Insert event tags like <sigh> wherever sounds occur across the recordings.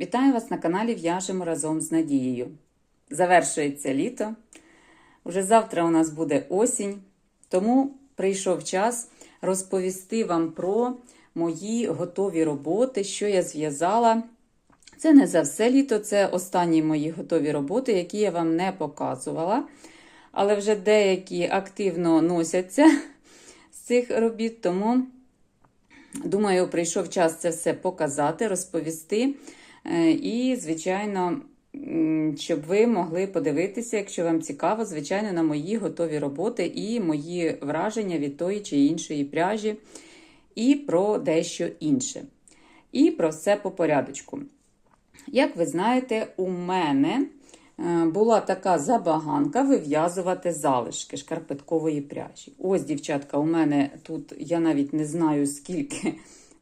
Вітаю вас на каналі В'яжемо разом з Надією. Завершується літо. Уже завтра у нас буде осінь, тому прийшов час розповісти вам про мої готові роботи, що я зв'язала. Це не за все літо, це останні мої готові роботи, які я вам не показувала. Але вже деякі активно носяться з цих робіт, тому думаю, прийшов час це все показати, розповісти. Е, І, звичайно, щоб ви могли подивитися, якщо вам цікаво, звичайно, на мої готові роботи і мої враження від тої чи іншої пряжі, і про дещо інше. І про все по порядочку. Як ви знаєте, у мене е, була така забаганка вив'язувати залишки шкарпеткової пряжі. Ось, дівчатка, у мене тут я навіть не знаю, скільки,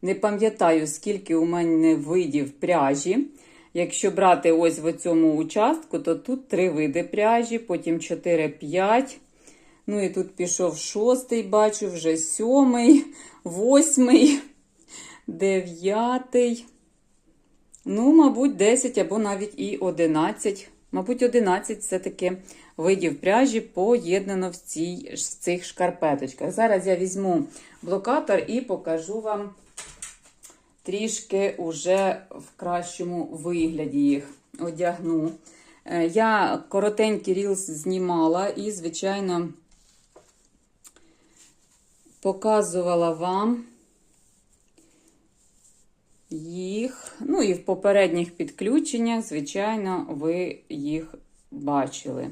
не пам'ятаю, скільки у мене видів пряжі. Якщо брати ось в цьому участку, то тут три види пряжі, потім 4-5. Ну і тут пішов шостий, бачу, вже сьомий, восьмий, дев'ятий. Ну, мабуть, 10 або навіть і 11. Мабуть, 11 все-таки видів пряжі поєднано в, цій, в цих шкарпеточках. Зараз я візьму блокатор і покажу вам трішки уже в кращому вигляді їх одягну. Е, Я коротенький рілс знімала і, звичайно, показувала вам їх. Ну і в попередніх підключеннях, звичайно, ви їх бачили.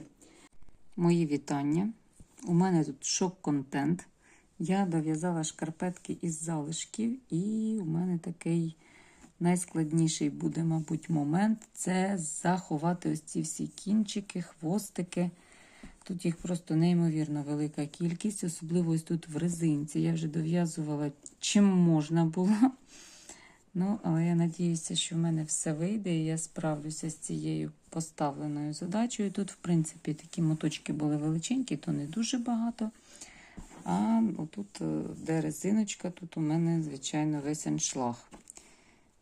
Мої вітання. У мене тут шок-контент. Я дов'язала шкарпетки із залишків, і у мене такий найскладніший буде, мабуть, момент це заховати ось ці всі кінчики, хвостики. Тут їх просто неймовірно велика кількість, особливо ось тут в резинці. Я вже дов'язувала чим можна було. Ну, але я надіюся, що в мене все вийде, і я справлюся з цією поставленою задачею. Тут, в принципі, такі моточки були величенькі, то не дуже багато. А отут, е, де резиночка, тут у мене, звичайно, весь аншлаг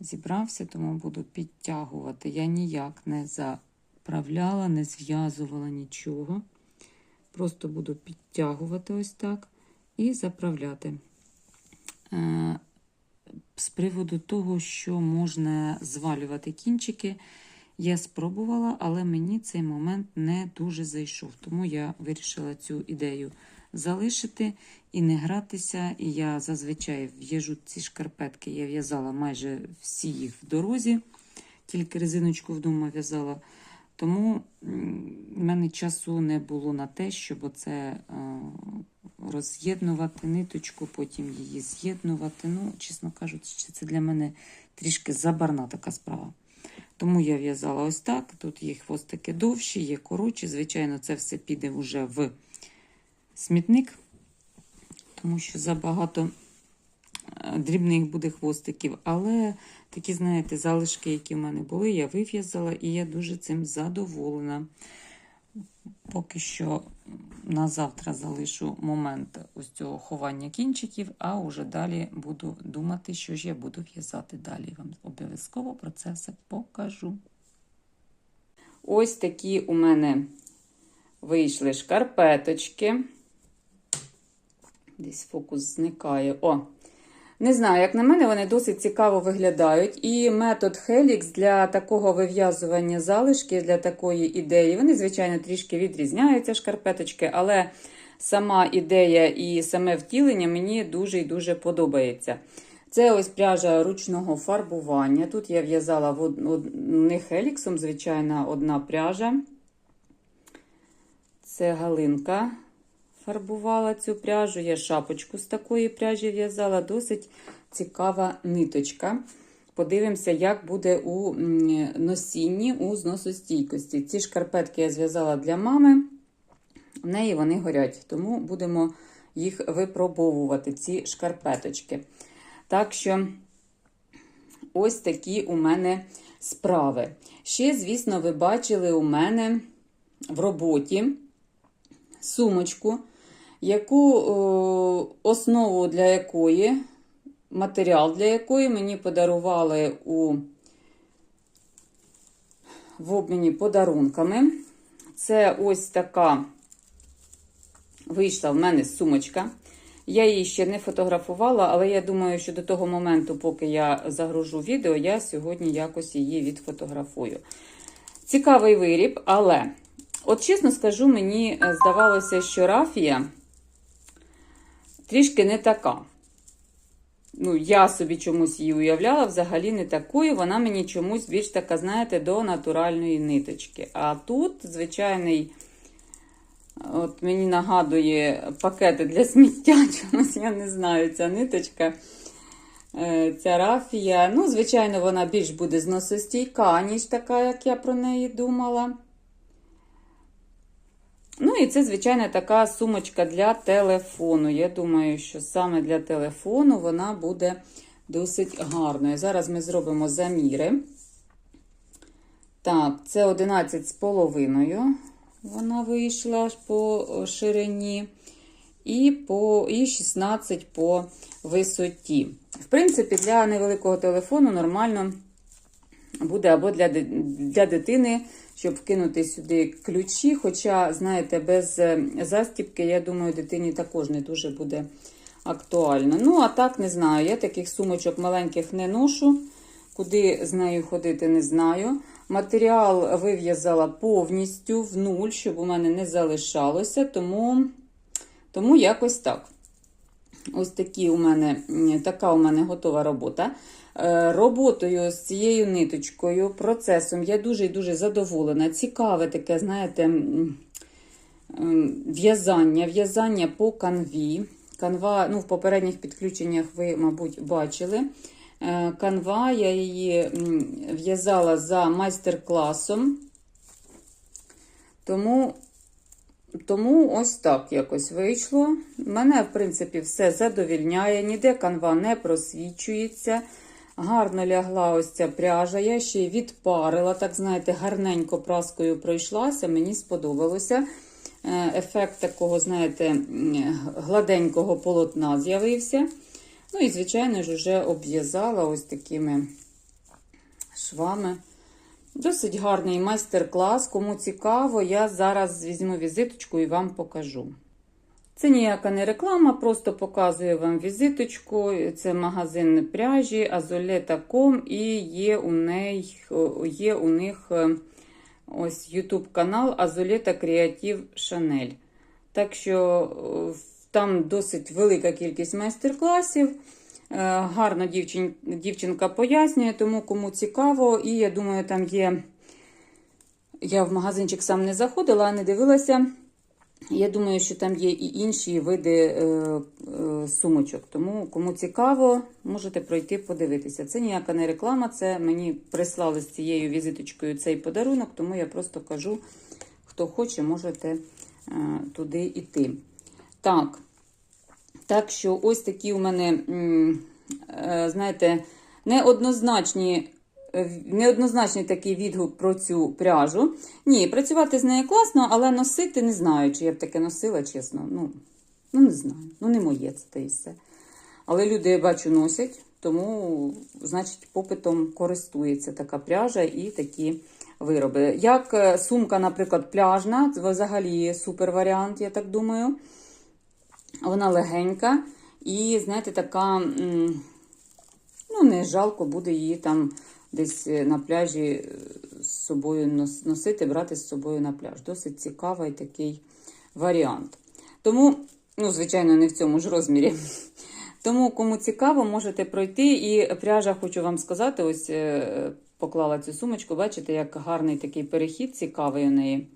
зібрався, тому буду підтягувати. Я ніяк не заправляла, не зв'язувала нічого. Просто буду підтягувати ось так і заправляти. Е, з приводу того, що можна звалювати кінчики, я спробувала, але мені цей момент не дуже зайшов. Тому я вирішила цю ідею залишити і не гратися. І я зазвичай в'яжу ці шкарпетки. Я в'язала майже всі їх в дорозі, тільки резиночку вдома в'язала. Тому в мене часу не було на те, щоб оце роз'єднувати ниточку, потім її з'єднувати. Ну, чесно кажучи, це для мене трішки забарна така справа. Тому я в'язала ось так. Тут є хвостики довші, є коротші. Звичайно, це все піде вже в смітник, тому що забагато дрібних буде хвостиків. Але такі, знаєте, залишки, які в мене були, я вив'язала, і я дуже цим задоволена. Поки що на завтра залишу момент ось цього ховання кінчиків, а уже далі буду думати, що ж я буду в'язати далі. Вам обов'язково про це все покажу. Ось такі у мене вийшли шкарпеточки. Десь фокус зникає. О! Не знаю, як на мене, вони досить цікаво виглядають. І метод Helix для такого вив'язування залишки, для такої ідеї, вони, звичайно, трішки відрізняються шкарпеточки, але сама ідея і саме втілення мені дуже і дуже подобається. Це ось пряжа ручного фарбування. Тут я в'язала не хеліксом, звичайно, одна пряжа. Це галинка фарбувала цю пряжу. Я шапочку з такої пряжі в'язала. Досить цікава ниточка. Подивимося, як буде у носінні, у зносостійкості. Ці шкарпетки я зв'язала для мами, в неї вони горять, тому будемо їх випробовувати, ці шкарпеточки. Так що, ось такі у мене справи. Ще, звісно, ви бачили у мене в роботі сумочку, яку основу для якої, матеріал для якої мені подарували у в обміні подарунками. Це ось така вийшла в мене сумочка. Я її ще не фотографувала, але я думаю, що до того моменту, поки я загружу відео, я сьогодні якось її відфотографую. Цікавий виріб, але, от чесно скажу, мені е, здавалося, що рафія трішки не така. Ну, я собі чомусь її уявляла, взагалі не такою. Вона мені чомусь більш така, знаєте, до натуральної ниточки. А тут звичайний. От мені нагадує пакети для сміття. <laughs> Чомусь я не знаю, ця ниточка, е, ця рафія. Ну, звичайно, вона більш буде зносостійка, ніж така, як я про неї думала. Ну, і це, звичайно, така сумочка для телефону. Я думаю, що саме для телефону вона буде досить гарною. Зараз ми зробимо заміри. Так, це 11 з половиною вона вийшла по ширині, і по, і 16 по висоті. В принципі, для невеликого телефону нормально буде або для, для дитини, щоб вкинути сюди ключі. Хоча, знаєте, без застіпки, я думаю, дитині також не дуже буде актуально. Ну, а так, не знаю. Я таких сумочок маленьких не ношу. Куди з нею ходити, не знаю. Матеріал вив'язала повністю в нуль, щоб у мене не залишалося, тому тому якось так. Ось такі у мене, така у мене готова робота. Е, роботою з цією ниточкою, процесом я дуже і дуже задоволена. Цікаве таке, знаєте, в'язання, в'язання по канві. Канва, ну, в попередніх підключеннях ви, мабуть, бачили. Е, канва, я її в'язала за майстер-класом. Тому тому ось так якось вийшло. Мене, в принципі, все задовільняє, ніде канва не просвічується. Гарно лягла ось ця пряжа. Я ще й відпарила, так знаєте, гарненько праскою пройшлася, мені сподобалося. Е, ефект такого, знаєте, гладенького полотна з'явився. Ну і, звичайно ж, вже обв'язала ось такими швами. Досить гарний майстер-клас. Кому цікаво, я зараз візьму візиточку і вам покажу. Це ніяка не реклама, просто показую вам візиточку. Це магазин пряжі Azoleta.com і є у них, є у них е, ось YouTube канал Azoleta Creative Chanel. Так що е, там досить велика кількість майстер-класів. Е, гарно дівчин, дівчинка пояснює, тому кому цікаво. І я думаю, там є. Я в магазинчик сам не заходила, а не дивилася. Я думаю, що там є і інші види е, е, сумочок. Тому, кому цікаво, можете пройти подивитися. Це ніяка не реклама, це мені прислали з цією візиточкою цей подарунок, тому я просто кажу, хто хоче, можете е, туди йти. Так, так що ось такі у мене, е, знаєте, неоднозначні. Е, неоднозначний такий відгук про цю пряжу. Ні, працювати з нею класно, але носити не знаю, чи я б таке носила, чесно. Ну, ну не знаю. Ну, не моє це та і все. Але люди, я бачу, носять, тому, значить, попитом користується така пряжа і такі вироби. Як е, сумка, наприклад, пляжна, це взагалі супер варіант, я так думаю. Вона легенька і, знаєте, така, ну, не жалко буде її там десь на пляжі е, з собою носити, брати з собою на пляж. Досить цікавий такий варіант. Тому, ну, звичайно, не в цьому ж розмірі. <laughs> Тому, кому цікаво, можете пройти. І пряжа, хочу вам сказати, ось е, поклала цю сумочку, бачите, як гарний такий перехід, цікавий у неї.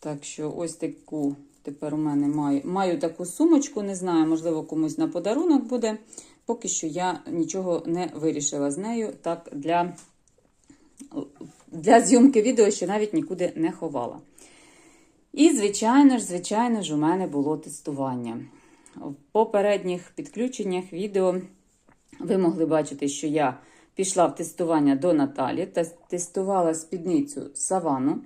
Так що, ось таку Тепер у мене маю маю таку сумочку, не знаю, можливо, комусь на подарунок буде. Поки що я нічого не вирішила з нею. Так, для для зйомки відео ще навіть нікуди не ховала. І, звичайно ж, звичайно ж, у мене було тестування. В попередніх підключеннях відео ви могли бачити, що я пішла в тестування до Наталі та тестувала спідницю савану.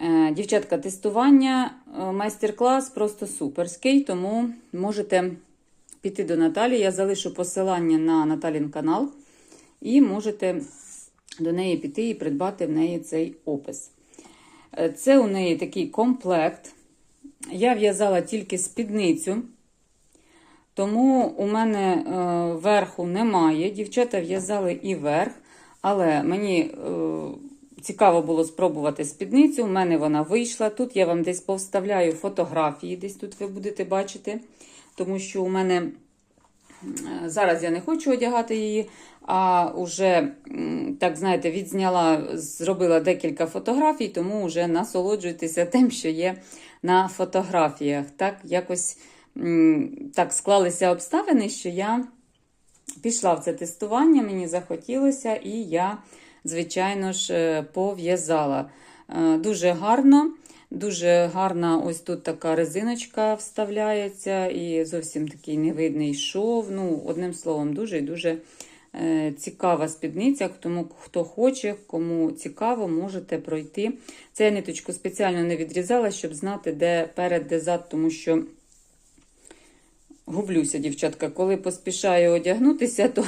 Е, дівчатка, тестування, е, майстер-клас просто суперський, тому можете піти до Наталі. Я залишу посилання на Наталін канал і можете до неї піти і придбати в неї цей опис. Е, Це у неї такий комплект. Я в'язала тільки спідницю, тому у мене верху немає. Дівчата в'язали і верх, але мені цікаво було спробувати спідницю. У мене вона вийшла. Тут я вам десь повставляю фотографії, десь тут ви будете бачити, тому що у мене. Е, Зараз я не хочу одягати її, а вже, так знаєте, відзняла, зробила декілька фотографій, тому вже насолоджуйтеся тим, що є на фотографіях. Так, якось так склалися обставини, що я пішла в це тестування, мені захотілося, і я, звичайно ж, е, пов'язала. Е, Дуже гарно. Дуже гарна ось тут така резиночка вставляється, і зовсім такий невидний шов. Ну, одним словом, дуже і дуже е, цікава спідниця. Тому хто хоче, кому цікаво, можете пройти. Це я ниточку спеціально не відрізала, щоб знати, де перед, де зад, тому що гублюся, дівчатка. Коли поспішаю одягнутися, то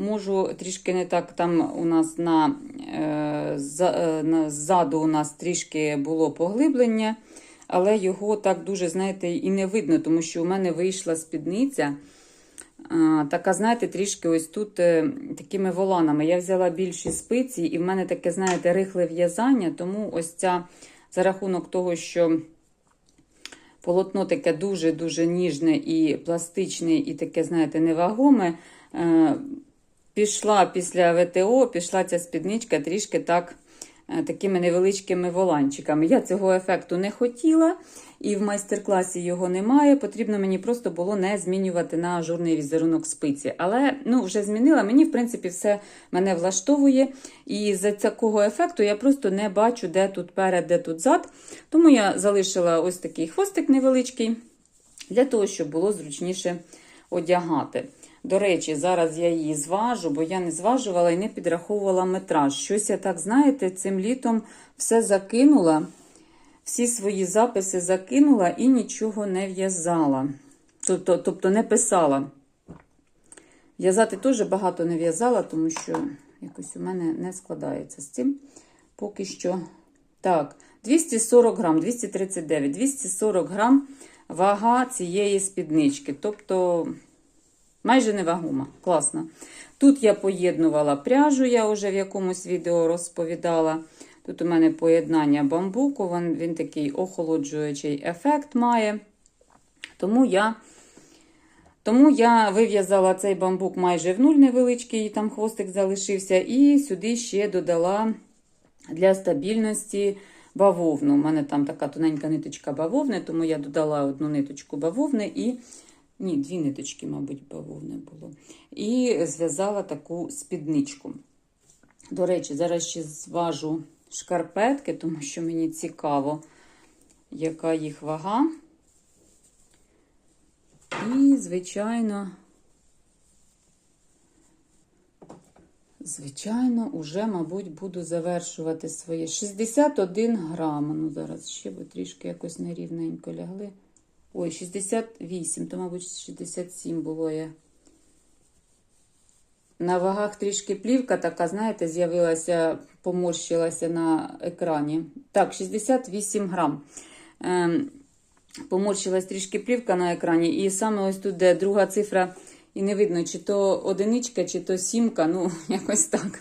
можу трішки не так. Там у нас на, е, е, на ззаду у нас трішки було поглиблення, але його так дуже, знаєте, і не видно, тому що у мене вийшла спідниця. Така, знаєте, трішки ось тут е, такими воланами. Я взяла більші спиці, і в мене таке, знаєте, рихле в'язання, тому ось ця за рахунок того, що полотно таке дуже-дуже ніжне і пластичне, і таке, знаєте, невагоме. Пішла після ВТО, пішла ця спідничка трішки так, е, такими невеличкими воланчиками. Я цього ефекту не хотіла, і в майстер-класі його немає. Потрібно мені просто було не змінювати на ажурний візерунок спиці. Але ну, вже змінила. Мені, в принципі, все мене влаштовує. І за такого ефекту я просто не бачу, де тут перед, де тут зад. Тому я залишила ось такий хвостик невеличкий, для того, щоб було зручніше одягати. До речі, зараз я її зважу, бо я не зважувала і не підраховувала метраж. Щось я так, знаєте, цим літом все закинула, всі свої записи закинула і нічого не в'язала. Тобто, тобто не писала. В'язати теж багато не в'язала, тому що якось у мене не складається з цим. Поки що. Так, 240 грам, 239, 240 грам вага цієї спіднички. Тобто. Майже невагома. Класно. Тут я поєднувала пряжу, я вже в якомусь відео розповідала. Тут у мене поєднання бамбуку, він, він такий охолоджуючий ефект має. Тому я тому я вив'язала цей бамбук майже в нуль невеличкий, там хвостик залишився, і сюди ще додала для стабільності бавовну. У мене там така тоненька ниточка бавовни, тому я додала одну ниточку бавовни і. Ні, дві ниточки, мабуть, бавовни було. І зв'язала таку спідничку. До речі, зараз ще зважу шкарпетки, тому що мені цікаво, яка їх вага. І, звичайно, звичайно, уже, мабуть, буду завершувати своє 61 грам. Ну, зараз ще бо трішки якось нерівненько лягли. Ой, 68, то, мабуть, 67 було я. На вагах трішки плівка така, знаєте, з'явилася, поморщилася на екрані. Так, 68 грам. Ем, поморщилась трішки плівка на екрані, і саме ось тут, де друга цифра, і не видно, чи то одиничка, чи то сімка, ну, <laughs> якось так.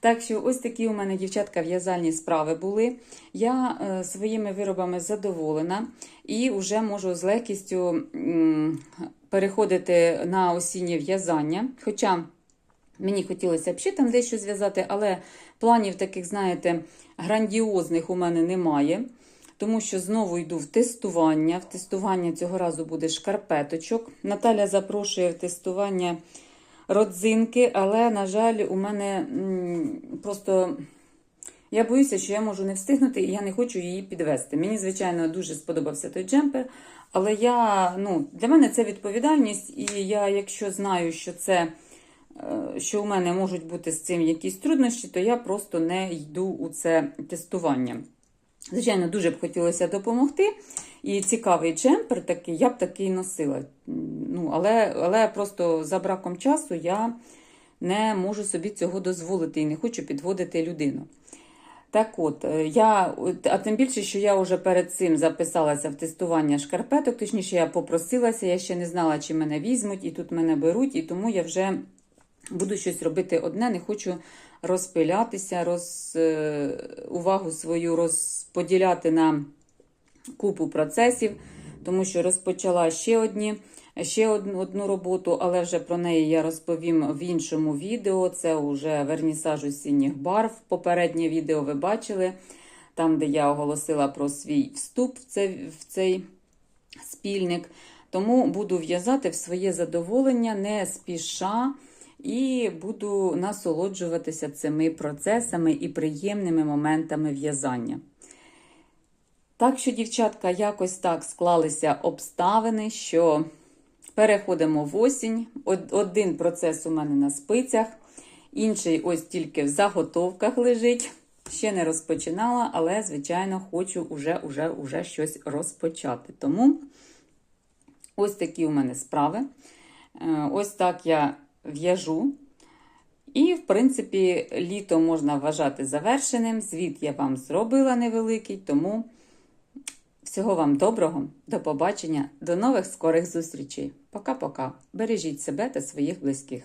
Так що, ось такі у мене, дівчатка, в'язальні справи були. Я е, своїми виробами задоволена і вже можу з легкістю переходити на осіннє в'язання. Хоча мені хотілося б ще там дещо зв'язати, але планів таких, знаєте, грандіозних у мене немає. Тому що знову йду в тестування. В тестування цього разу буде шкарпеточок. Наталя запрошує в тестування родзинки, але, на жаль, у мене просто я боюся, що я можу не встигнути, і я не хочу її підвести. Мені, звичайно, дуже сподобався той джемпер, але я, ну, для мене це відповідальність, і я, якщо знаю, що це. е, Що у мене можуть бути з цим якісь труднощі, то я просто не йду у це тестування. Звичайно, дуже б хотілося допомогти. І цікавий джемпер такий, я б такий носила. Ну, але, але просто за браком часу я не можу собі цього дозволити і не хочу підводити людину. Так от, е, я, а тим більше, що я вже перед цим записалася в тестування шкарпеток, точніше, я попросилася, я ще не знала, чи мене візьмуть, і тут мене беруть, і тому я вже буду щось робити одне, не хочу розпилятися, роз, е, увагу свою розподіляти на купу процесів, тому що розпочала ще одні. Ще одну, роботу, але вже про неї я розповім в іншому відео. Це вже вернісаж осінніх барв. Попереднє відео ви бачили, там, де я оголосила про свій вступ в цей, в цей спільник. Тому буду в'язати в своє задоволення, не спіша, і буду насолоджуватися цими процесами і приємними моментами в'язання. Так що, дівчатка, якось так склалися обставини, що переходимо в осінь. Один процес у мене на спицях, інший ось тільки в заготовках лежить. Ще не розпочинала, але, звичайно, хочу уже, уже, уже щось розпочати. Тому ось такі у мене справи. Е, Ось так я в'яжу. І, в принципі, літо можна вважати завершеним. Звіт я вам зробила невеликий, тому всього вам доброго, до побачення, до нових скорих зустрічей. Пока-пока. Бережіть себе та своїх близьких.